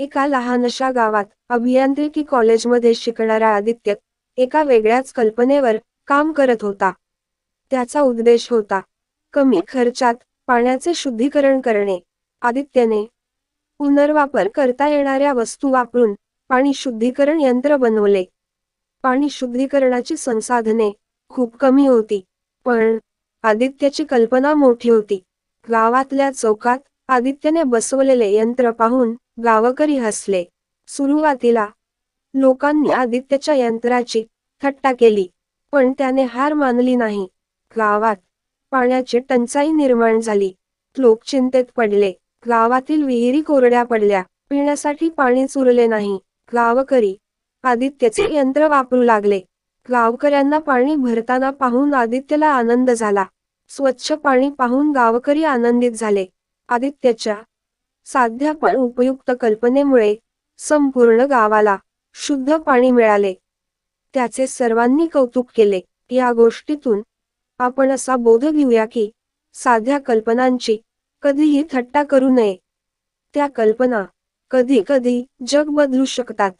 एका लहानशा गावात अभियांत्रिकी कॉलेजमध्ये शिकणारा आदित्य एका वेगळ्याच कल्पनेवर काम करत होता. त्याचा उद्देश होता कमी खर्चात पाण्याचे शुद्धीकरण करणे. आदित्यने पुनर्वापर करता येणाऱ्या वस्तू वापरून पाणी शुद्धीकरण यंत्र बनवले. पाणी शुद्धीकरणाची संसाधने खूप कमी होती पण आदित्यची कल्पना मोठी होती. गावातल्या चौकात आदित्यने बसवलेले यंत्र पाहून गावकरी हसले. सुरुवातीला लोकांनी आदित्यच्या यंत्राची थट्टा केली पण त्याने हार मानली नाही. गावात पाण्याची टंचाई निर्माण झाली. लोक चिंतेत पडले. गावातील विहिरी कोरड्या पडल्या. पिण्यासाठी पाणी चुरले नाही. गावकरी आदित्यचे यंत्र वापरू लागले. गावकऱ्यांना पाणी भरताना पाहून आदित्यला आनंद झाला. स्वच्छ पाणी पाहून गावकरी आनंदित झाले. आदित्यच्या साध्या पण उपयुक्त कल्पनेमुळे संपूर्ण गावाला शुद्ध पाणी मिळाले. त्याचे सर्वांनी कौतुक केले. या गोष्टीतून आपण असा बोध घेऊया की साध्या कल्पनांची कधीही थट्टा करू नये. त्या कल्पना कधी कधी जग बदलू शकतात.